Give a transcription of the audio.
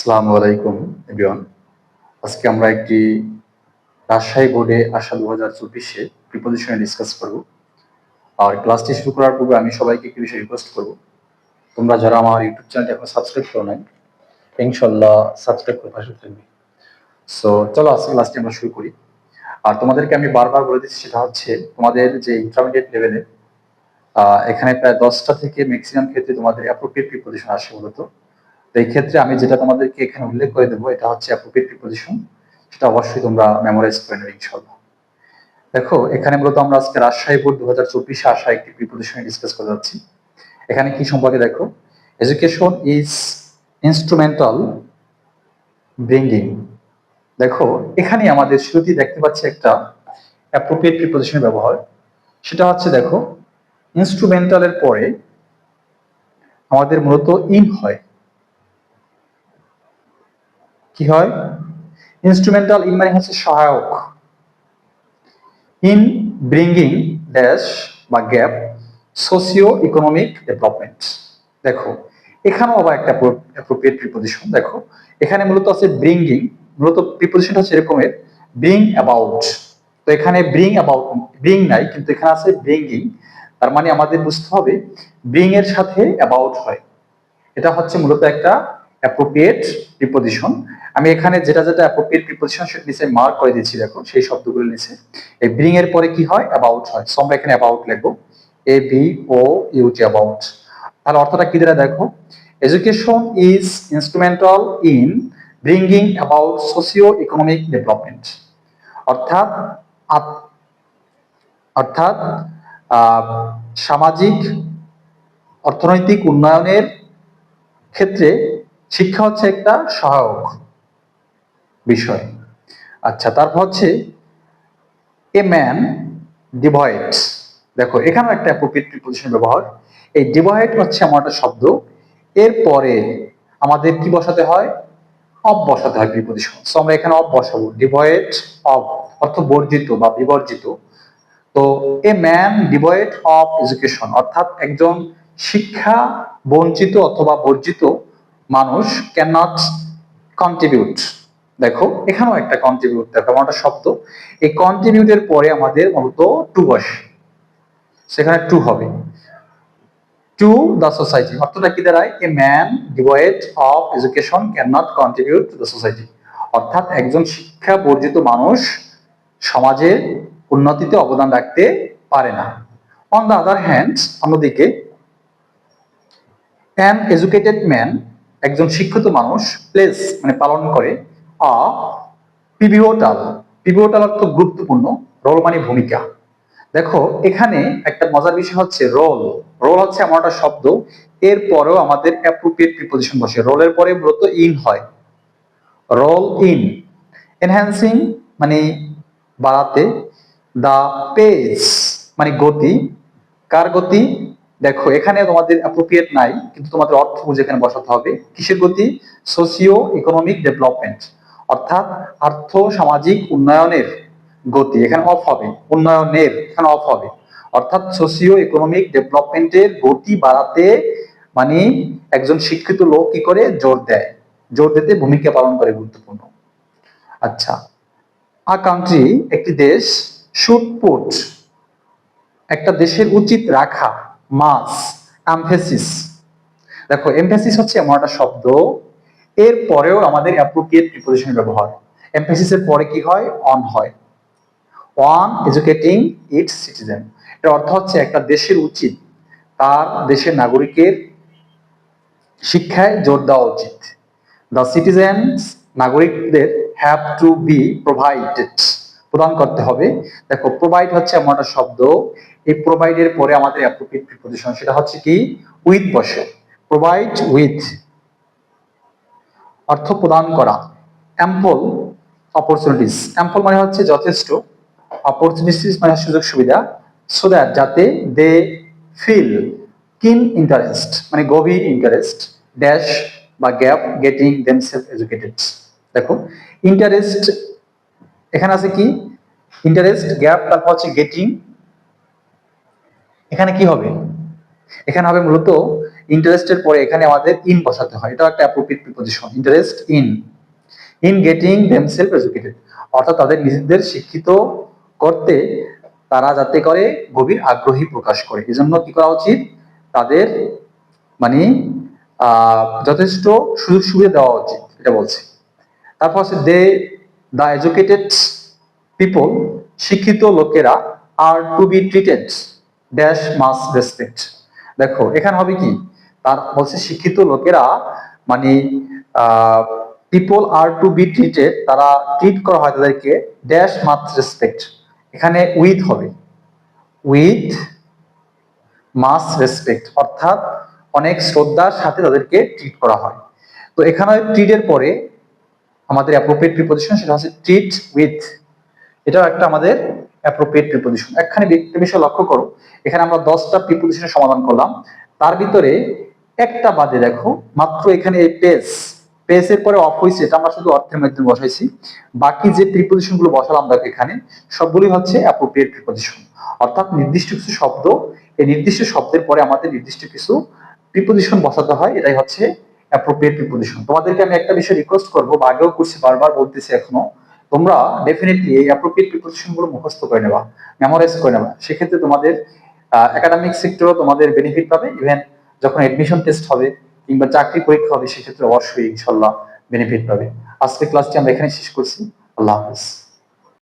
আসসালামু আলাইকুম, এভরিওয়ান। আজকে আমরা একটি রাজশাহী বোর্ডে আসা দু হাজার চব্বিশে প্রিপোজিশনে ডিসকাস করব। আর ক্লাসটি শুরু করার পূর্বে আমি সবাইকে একটি বিষয় রিকোয়েস্ট করব। তোমরা যারা আমার ইউটিউব চ্যানেলটি এখন সাবস্ক্রাইব করো নাই ইনশাল্লাহ সাবস্ক্রাইব করে পাশে থাকবে। সো চলো আজকে ক্লাসটি আমরা শুরু করি। আর তোমাদেরকে আমি বারবার বলে দিচ্ছি, সেটা হচ্ছে তোমাদের যে ইন্টারমিডিয়েট লেভেলে এখানে প্রায় দশটা থেকে ম্যাক্সিমাম ক্ষেত্রে তোমাদের অ্যাপ্রোপ্রিয়েট প্রিপোজিশন আসে মূলত। এই ক্ষেত্রে আমি যেটা তোমাদেরকে এখানে উল্লেখ করে দেবো, এটা হচ্ছে অ্যাপ্রোপ্রিয়েট প্রিপোজিশন সেটা অবশ্যই তোমরা মেমোরাইজ করে নেবে ইনশাল্লাহ দেখো, এখানে মূলত আমরা আজকে রাজশাহী বোর্ড দু হাজার চব্বিশে আসা একটি প্রিপোজিশনে ডিসকাস করে যাচ্ছি। এখানে কি সম্পর্কে দেখো? এডুকেশন ইজ ইনস্ট্রুমেন্টাল ব্রিঙ্গিং দেখো, এখানে আমাদের শুরুতেই দেখতে পাচ্ছি একটা অ্যাপ্রোপ্রিয়েট প্রিপোজিশনের ব্যবহার। সেটা হচ্ছে দেখো ইনস্ট্রুমেন্টালের পরে আমাদের মূলত ইন হয়। কি হয়? ইনস্ট্রুমেন্টাল ইন মানে হচ্ছে সহায়ক। ইন ব্রিঙ্গিং ড্যাশ বা গ্যাপ সোসিও ইকোনমিক ডেভেলপমেন্ট দেখো, এখানেও আবার একটা অ্যাপ্রোপ্রিয়েট প্রিপোজিশন দেখো। এখানে মূলত আছে ব্রিঙ্গিং মূলত প্রিপোজিশনটা হচ্ছে এরকমের ব্রিং অ্যাবাউট তো এখানে ব্রিং অ্যাবাউট ব্রিং নাই, কিন্তু এখানে আছে ব্রিঙ্গিং তার মানে আমাদের বুঝতে হবে ব্রিং এর সাথে অ্যাবাউট হয়। এটা হচ্ছে মূলত একটা অ্যাপ্রোপ্রিয়েট প্রিপোজিশন আমি এখানে যেটা যেটা অ্যাপ্রোপ্রিয়েট প্রিপোজিশন নিচে মার্ক করে দিচ্ছি দেখো, সেই শব্দগুলো নিচে। এই ব্রিং এর পরে কি হয়? অ্যাবাউট হয়। সো আমরা এখানে অ্যাবাউট লিখব। A B O U T about তাহলে অর্থটা কি দিলে দেখো? Education is instrumental in bringing about socio economic development অর্থাৎ অর্থাৎ সামাজিক, অর্থনৈতিক উন্নয়নের ক্ষেত্রে শিক্ষা হচ্ছে একটা সহায়ক। বিষয়। আচ্ছা তারপর হচ্ছে এ ম্যান ডিভয়েড দেখো, এখানেও একটা অ্যাপ্রোপ্রিয়েট প্রিপোজিশন ব্যবহার। এই ডিভয়েড হচ্ছে আমার একটা শব্দ। এরপরে আমাদের কি বসাতে হয়? অফ বসাতে হয় প্রিপোজিশন সো আমরা এখানে অফ বসাবো। ডিভয়েড অফ অর্থ বর্জিত বা বিবর্জিত। তো a man devoid of education অর্থাৎ একজন শিক্ষা বঞ্চিত অথবা বর্জিত মানুষ ক্যান নট কন্ট্রিবিউট দেখো, এখানেও একটা কন্ট্রিবিউট দেখো আমার একটা শব্দ এই কন্ট্রিবিউটের পরে আমাদের মূলত টু বসে সেখানে টু হবে। টু দ্য সোসাইটি অর্থটা কি দাঁড়ায়? A man devoid of education can not contribute to the society অর্থাৎ একজন শিক্ষা বর্জিত মানুষ সমাজের উন্নতিতে অবদান রাখতে পারে না। অন দ্য আদার হ্যান্ড অন্যদিকে অ্যান এডুকেটেড ম্যান একজন শিক্ষিত মানুষ প্লেস মানে পালন করে আ, পিভিওটাল। পিভিওটাল অর্থ গুরুত্বপূর্ণ রোল মানে ভূমিকা। দেখো, এখানে একটা মজার বিষয় হচ্ছে রোল। রোল হচ্ছে এমন একটা শব্দ এর পরেও আমাদের অ্যাপ্রোপ্রিয়েট প্রিপোজিশন বসে। রোলের পরে মূলত ইন হয়। Role in. এনহ্যান্সিং মানে বাড়াতে। দা পেজ মানে গতি। কার গতি? দেখো, এখানে তোমাদের অ্যাপ্রোপ্রিয়েট নাই, কিন্তু তোমাদের অর্থ বুঝে এখানে বসাতে হবে। কিসের গতি? সোসিও ইকোনমিক ডেভেলপমেন্ট অর্থাৎ আর্থ সামাজিক উন্নয়নের গতি, এখানে অফ হবে, উন্নয়নের, এখানে অফ হবে। অর্থাৎ সোসিও ইকোনমিক ডেভেলপমেন্টের গতি বাড়াতে মানে একজন শিক্ষিত লোক কি করে? জোর দেয়। জোর দিতে ভূমিকা পালন করে গুরুত্বপূর্ণ। আচ্ছা আ কান্ট্রি একটি দেশ শুড পুট একটা দেশের উচিত রাখা মাস এমফেসিস দেখো এমফেসিস হচ্ছে এমন একটা শব্দ এর পরেও আমাদের অ্যাপ্রোপ্রিয়েট প্রিপোজিশন ব্যবহার। এমফেসিস এর পরে কি হয়? অন হয়। অন এডুকেটিং ইটস সিটিজেন এর অর্থ হচ্ছে একটা দেশের উচিত। তার দেশের নাগরিকের শিক্ষায় জোর দেওয়া উচিত। দ্য সিটিজেন্স নাগরিকদের হ্যাভ টু বি প্রোভাইডেড প্রদান করতে হবে। দেখো প্রোভাইড হচ্ছে এমন একটা শব্দ। এই প্রোভাইডের পরে আমাদের অ্যাপ্রোপ্রিয়েট প্রিপোজিশন সেটা হচ্ছে কি? উইথ বসে। প্রোভাইড উইথ অর্থ প্রদান করা। অ্যাম্পল অপরচুনিটিস অ্যাম্পল মানে হচ্ছে যথেষ্ট অপরচুনিটিস মানে সুযোগ সুবিধা। সো দ্যাট যাতে দে ফিল কিন ইন্টারেস্ট মানে গভীর ইন্টারেস্ট ড্যাশ বা গ্যাপ গেটিং দেমসেলফ এডুকেটেড দেখো ইন্টারেস্ট এখানে আছে কি? ইন্টারেস্ট গ্যাপ তারপর হচ্ছে গেটিং এখানে কি হবে? এখানে হবে মূলত ইন্টারেস্টের পরে এখানে আমাদের ইন বসাতে হয়। এটা একটা appropriate preposition interest in in getting themselves educated অর্থাৎ তাদের নিজেদের শিক্ষিত করতে তারা যাতে করে গভীর আগ্রহী প্রকাশ করে। এজন্য কি করা উচিত? তাদের মানে যথেষ্ট সুযোগ সুবিধা দেওয়া উচিত, এটা বলছে। তারপর হচ্ছে দে দ্য এডুকেটেড পিপল শিক্ষিত লোকেরা are to be treated dash much respect দেখো, এখানে হবে কি? তার বলছে শিক্ষিত লোকেরা মানে people are to be treated তারা ট্রিট করা হয় তাদেরকে ড্যাশ মাস রেসপেক্ট এখানে উইথ হবে। উইথ মাস রেসপেক্ট অর্থাৎ অনেক শ্রদ্ধার সাথে তাদেরকে ট্রিট করা হয়। তো এখানে ট্রিটের পরে আমাদের অ্যাপ্রোপ্রিয়েট প্রিপোজিশন সেটা হচ্ছে ট্রিট উইথ এটাও একটা আমাদের অ্যাপ্রোপ্রিয়েট প্রিপোজিশন একখানে একটা বিষয় লক্ষ্য করো। এখানে আমরা দশটা প্রিপোজিশনের সমাধান করলাম। তার ভিতরে একটা বাদে দেখো, মাত্র এখানে এই পেস পেসের পরে অফ হয়েছে এটা আমরা শুধু অর্থের মাধ্যমে বসাইছি। বাকি যে প্রিপোজিশনগুলো বসালাম দেখো এখানে, সবগুলি হচ্ছে অ্যাপ্রোপ্রিয়েট প্রিপোজিশন অর্থাৎ নির্দিষ্ট কিছু শব্দ, এই নির্দিষ্ট শব্দের পরে আমাদের নির্দিষ্ট কিছু প্রিপোজিশন বসাতে হয়, এটাই হচ্ছে অ্যাপ্রোপ্রিয়েট প্রিপোজিশন তোমাদেরকে আমি একটা বিষয় রিকোয়েস্ট করব, বা আগেও করছি, বারবার বলতেছি এখনও। তোমরা ডেফিনেটলি এই অ্যাপ্রোপ্রিয়েট প্রিপোজিশনগুলো মুখস্থ করে নেবা মেমোরাইজ করে নেবা। সেক্ষেত্রে তোমাদের একাডেমিক সেক্টরও তোমাদের বেনিফিট পাবে। ইভেন যখন এডমিশন টেস্ট হবে কিংবা চাকরি পরীক্ষা হবে, সেক্ষেত্রে অবশ্যই ইনশাল্লাহ বেনিফিট পাবে। আজকে ক্লাসটি আমরা এখানে শেষ করছি। আল্লাহ হাফিজ।